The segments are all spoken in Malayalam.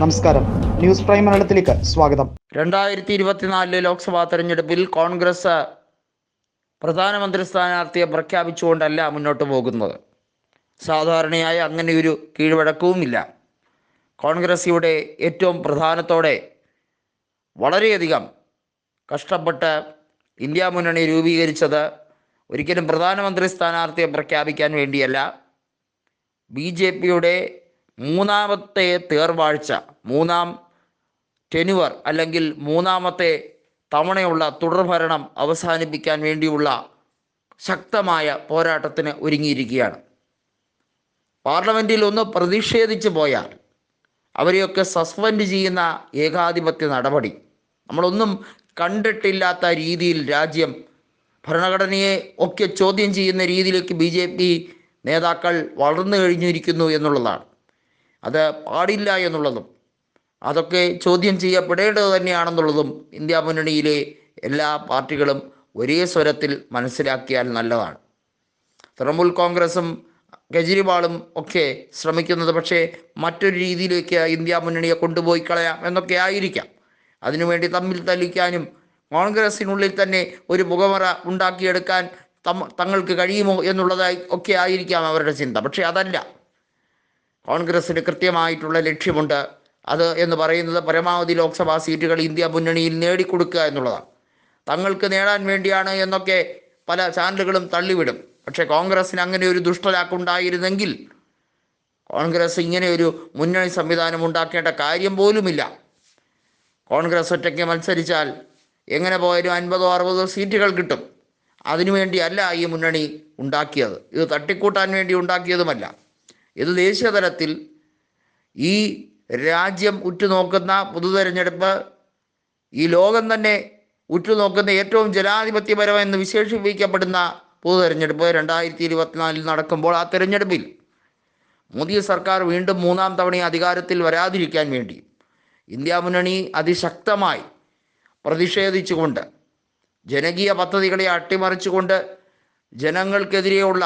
നമസ്കാരം. ന്യൂസ് പ്രൈം മലയാളത്തിലേക്ക് സ്വാഗതം. രണ്ടായിരത്തി ഇരുപത്തിനാലിലെ ലോക്സഭാ തെരഞ്ഞെടുപ്പിൽ കോൺഗ്രസ് പ്രധാനമന്ത്രി സ്ഥാനാർത്ഥിയെ പ്രഖ്യാപിച്ചുകൊണ്ടല്ല മുന്നോട്ട് പോകുന്നത്. സാധാരണയായി അങ്ങനെയൊരു കീഴ്വഴക്കവുമില്ല. കോൺഗ്രസ് ഇവിടെ ഏറ്റവും പ്രധാനത്തോടെ വളരെയധികം കഷ്ടപ്പെട്ട് ഇന്ത്യ മുന്നണി രൂപീകരിച്ചത് ഒരിക്കലും പ്രധാനമന്ത്രി സ്ഥാനാർത്ഥിയെ പ്രഖ്യാപിക്കാൻ വേണ്ടിയല്ല. ബി ജെ പിയുടെ മൂന്നാമത്തെ തേർവാഴ്ച മൂന്നാം ടെനുവർ അല്ലെങ്കിൽ മൂന്നാമത്തെ തവണയുള്ള തുടർഭരണം അവസാനിപ്പിക്കാൻ വേണ്ടിയുള്ള ശക്തമായ പോരാട്ടത്തിന് ഒരുങ്ങിയിരിക്കുകയാണ്. പാർലമെന്റിൽ ഒന്ന് പ്രതിഷേധിച്ചു പോയാൽ അവരെയൊക്കെ സസ്പെൻഡ് ചെയ്യുന്ന ഏകാധിപത്യ നടപടി. നമ്മളൊന്നും കണ്ടിട്ടില്ലാത്ത രീതിയിൽ രാജ്യം ഭരണഘടനയെ ഒക്കെ ചോദ്യം ചെയ്യുന്ന രീതിയിലേക്ക് ബി നേതാക്കൾ വളർന്നു കഴിഞ്ഞിരിക്കുന്നു എന്നുള്ളതാണ്. അത് പാടില്ല എന്നുള്ളതും അതൊക്കെ ചോദ്യം ചെയ്യപ്പെടേണ്ടത് തന്നെയാണെന്നുള്ളതും ഇന്ത്യ മുന്നണിയിലെ എല്ലാ പാർട്ടികളും ഒരേ സ്വരത്തിൽ മനസ്സിലാക്കിയാൽ നല്ലതാണ്. തൃണമൂൽ കോൺഗ്രസും കെജ്രിവാളും ഒക്കെ ശ്രമിക്കുന്നത് പക്ഷേ മറ്റൊരു രീതിയിലേക്ക് ഇന്ത്യ മുന്നണിയെ കൊണ്ടുപോയി കളയാം എന്നൊക്കെ ആയിരിക്കാം. അതിനുവേണ്ടി തമ്മിൽ തല്ലിക്കാനും കോൺഗ്രസിനുള്ളിൽ തന്നെ ഒരു മുഖമറ ഉണ്ടാക്കിയെടുക്കാൻ തങ്ങൾക്ക് കഴിയുമോ എന്നുള്ളതായി ഒക്കെ ആയിരിക്കാം അവരുടെ ചിന്ത. പക്ഷേ അതല്ല. കോൺഗ്രസ്സിന് കൃത്യമായിട്ടുള്ള ലക്ഷ്യമുണ്ട്. അത് എന്ന് പറയുന്നത് പരമാവധി ലോക്സഭാ സീറ്റുകൾ ഇന്ത്യ മുന്നണിയിൽ നേടിക്കൊടുക്കുക എന്നുള്ളതാണ്. തങ്ങൾക്ക് നേടാൻ വേണ്ടിയാണ് എന്നൊക്കെ പല ചാനലുകളും തള്ളിവിടും. പക്ഷേ കോൺഗ്രസ്സിന് അങ്ങനെ ഒരു ദുഷ്ടലാക്കുണ്ടായിരുന്നെങ്കിൽ കോൺഗ്രസ് ഇങ്ങനെ ഒരു മുന്നണി സംവിധാനം ഉണ്ടാക്കേണ്ട കാര്യം പോലുമില്ല. കോൺഗ്രസ് ഒറ്റയ്ക്ക് മത്സരിച്ചാൽ എങ്ങനെ പോയാലും അൻപതോ അറുപതോ സീറ്റുകൾ കിട്ടും. അതിനുവേണ്ടിയല്ല ഈ മുന്നണി ഉണ്ടാക്കിയത്. ഇത് തട്ടിക്കൂട്ടാൻ വേണ്ടി ഉണ്ടാക്കിയതുമല്ല. ഇത് ദേശീയതലത്തിൽ ഈ രാജ്യം ഉറ്റുനോക്കുന്ന പൊതു തെരഞ്ഞെടുപ്പ് ഈ ലോകം തന്നെ ഉറ്റുനോക്കുന്ന ഏറ്റവും ജനാധിപത്യപരമെന്ന് വിശേഷിപ്പിക്കപ്പെടുന്ന പൊതു തെരഞ്ഞെടുപ്പ് രണ്ടായിരത്തി ഇരുപത്തിനാലിൽ നടക്കുമ്പോൾ ആ തെരഞ്ഞെടുപ്പിൽ മോദി സർക്കാർ വീണ്ടും മൂന്നാം തവണ അധികാരത്തിൽ വരാതിരിക്കാൻ വേണ്ടി ഇന്ത്യ മുന്നണി അതിശക്തമായി പ്രതിഷേധിച്ചുകൊണ്ട് ജനകീയ പദ്ധതികളെ അട്ടിമറിച്ചുകൊണ്ട് ജനങ്ങൾക്കെതിരെയുള്ള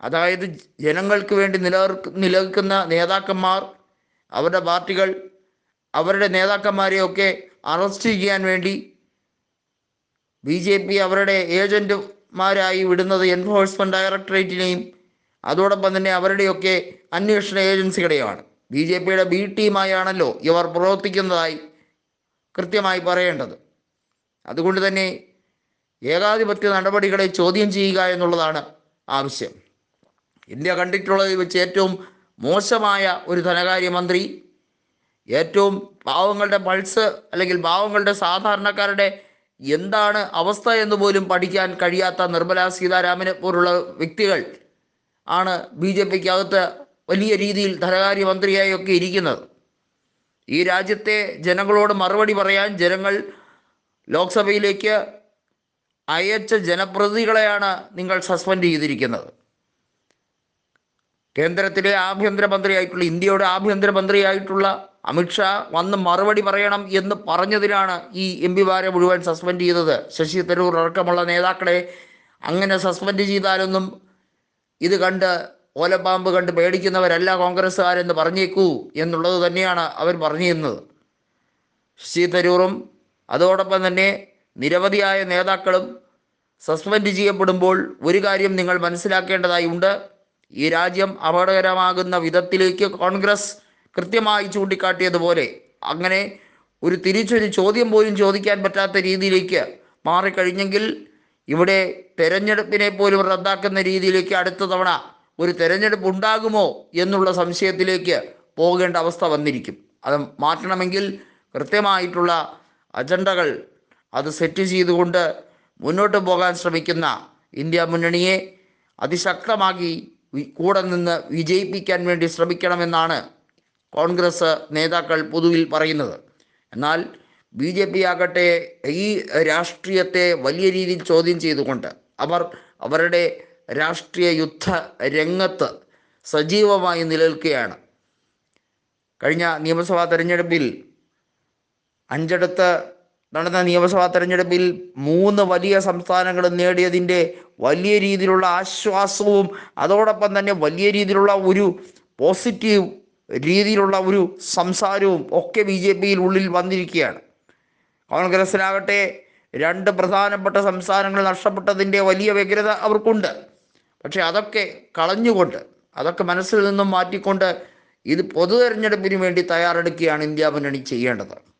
അതായത് ജനങ്ങൾക്ക് വേണ്ടി നിലനിർക്ക് നിലനിൽക്കുന്ന നേതാക്കന്മാർ അവരുടെ പാർട്ടികൾ അവരുടെ നേതാക്കന്മാരെയൊക്കെ അറസ്റ്റ് ചെയ്യാൻ വേണ്ടി ബി ജെ പി അവരുടെ ഏജന്റുമാരായി വിടുന്നത് എൻഫോഴ്സ്മെന്റ് ഡയറക്ടറേറ്റിനെയും അതോടൊപ്പം തന്നെ അവരുടെയൊക്കെ അന്വേഷണ ഏജൻസികളെയുമാണ് ബി ജെ പിയുടെ ബി ടീമായാണല്ലോ ഇവർ പ്രവർത്തിക്കുന്നതായി കൃത്യമായി പറയേണ്ടത്. അതുകൊണ്ട് തന്നെ ഏകാധിപത്യ നടപടികളെ ചോദ്യം ചെയ്യുക എന്നുള്ളതാണ് ആവശ്യം. ഇന്ത്യ കണ്ടിട്ടുള്ളതിൽ വെച്ച് ഏറ്റവും മോശമായ ഒരു ധനകാര്യമന്ത്രി ഏറ്റവും പാവങ്ങളുടെ പൾസ് അല്ലെങ്കിൽ പാവങ്ങളുടെ സാധാരണക്കാരുടെ എന്താണ് അവസ്ഥ എന്ന് പോലും പഠിക്കാൻ കഴിയാത്ത നിർമ്മല സീതാരാമനെ പോലുള്ള വ്യക്തികൾ ആണ് ബി ജെ പിക്ക് അകത്ത് വലിയ രീതിയിൽ ധനകാര്യമന്ത്രിയായി ഒക്കെ ഇരിക്കുന്നത്. ഈ രാജ്യത്തെ ജനങ്ങളോട് മറുപടി പറയാൻ ജനങ്ങൾ ലോക്സഭയിലേക്ക് അയച്ച ജനപ്രതികളെയാണ് നിങ്ങൾ സസ്പെൻഡ് ചെയ്തിരിക്കുന്നത്. കേന്ദ്രത്തിലെ ആഭ്യന്തരമന്ത്രിയായിട്ടുള്ള ഇന്ത്യയുടെ ആഭ്യന്തരമന്ത്രിയായിട്ടുള്ള അമിത്ഷാ വന്ന് മറുപടി പറയണം എന്ന് പറഞ്ഞതിനാണ് ഈ എം പിമാരെ മുഴുവൻ സസ്പെൻഡ് ചെയ്തത്. ശശി തരൂർ അടക്കമുള്ള നേതാക്കളെ അങ്ങനെ സസ്പെൻഡ് ചെയ്താലൊന്നും ഇത് കണ്ട് ഓലപ്പാമ്പ് കണ്ട് പേടിക്കുന്നവരല്ല കോൺഗ്രസ്സുകാരെന്ന് പറഞ്ഞേക്കൂ എന്നുള്ളത് തന്നെയാണ് അവർ പറഞ്ഞിരുന്നത്. ശശി തരൂറും അതോടൊപ്പം തന്നെ നിരവധിയായ നേതാക്കളും സസ്പെൻഡ് ചെയ്യപ്പെടുമ്പോൾ ഒരു കാര്യം നിങ്ങൾ മനസ്സിലാക്കേണ്ടതായി ഉണ്ട്. ഈ രാജ്യം അപകടകരമാകുന്ന വിധത്തിലേക്ക് കോൺഗ്രസ് കൃത്യമായി ചൂണ്ടിക്കാട്ടിയതുപോലെ അങ്ങനെ ഒരു തിരിച്ചൊരു ചോദ്യം പോലും ചോദിക്കാൻ പറ്റാത്ത രീതിയിലേക്ക് മാറിക്കഴിഞ്ഞെങ്കിൽ ഇവിടെ തെരഞ്ഞെടുപ്പിനെ പോലും റദ്ദാക്കുന്ന രീതിയിലേക്ക് അടുത്ത തവണ ഒരു തെരഞ്ഞെടുപ്പ് ഉണ്ടാകുമോ എന്നുള്ള സംശയത്തിലേക്ക് പോകേണ്ട അവസ്ഥ വന്നിരിക്കും. അത് മാറ്റണമെങ്കിൽ കൃത്യമായിട്ടുള്ള അജണ്ടകൾ അത് സെറ്റ് ചെയ്തുകൊണ്ട് മുന്നോട്ട് പോകാൻ ശ്രമിക്കുന്ന ഇന്ത്യ മുന്നണിയെ അതിശക്തമാക്കി കൂടെ നിന്ന് വിജയിപ്പിക്കാൻ വേണ്ടി ശ്രമിക്കണമെന്നാണ് കോൺഗ്രസ് നേതാക്കൾ പൊതുവിൽ പറയുന്നത്. എന്നാൽ ബി ജെ പി ആകട്ടെ ഈ രാഷ്ട്രീയത്തെ വലിയ രീതിയിൽ ചോദ്യം ചെയ്തുകൊണ്ട് അവർ അവരുടെ രാഷ്ട്രീയ യുദ്ധ രംഗത്ത് സജീവമായി നിലനിൽക്കുകയാണ്. കഴിഞ്ഞ നിയമസഭാ തെരഞ്ഞെടുപ്പിൽ അഞ്ചിടത്ത് നടന്ന നിയമസഭാ തെരഞ്ഞെടുപ്പിൽ മൂന്ന് വലിയ സംസ്ഥാനങ്ങളും നേടിയതിന്റെ വലിയ രീതിയിലുള്ള ആശ്വാസവും അതോടൊപ്പം തന്നെ വലിയ രീതിയിലുള്ള ഒരു പോസിറ്റീവ് രീതിയിലുള്ള ഒരു സംസാരവും ഒക്കെ ബി ജെ പിയിൽ ഉള്ളിൽ വന്നിരിക്കുകയാണ്. കോൺഗ്രസ്സിനാകട്ടെ രണ്ട് പ്രധാനപ്പെട്ട സംസ്ഥാനങ്ങൾ നഷ്ടപ്പെട്ടതിന്റെ വലിയ വ്യഗ്രത അവർക്കുണ്ട്. പക്ഷെ അതൊക്കെ കളഞ്ഞുകൊണ്ട് അതൊക്കെ മനസ്സിൽ നിന്നും മാറ്റിക്കൊണ്ട് ഇത് പൊതു തെരഞ്ഞെടുപ്പിന് വേണ്ടി തയ്യാറെടുക്കുകയാണ് ഇന്ത്യ മുന്നണി ചെയ്യേണ്ടത്.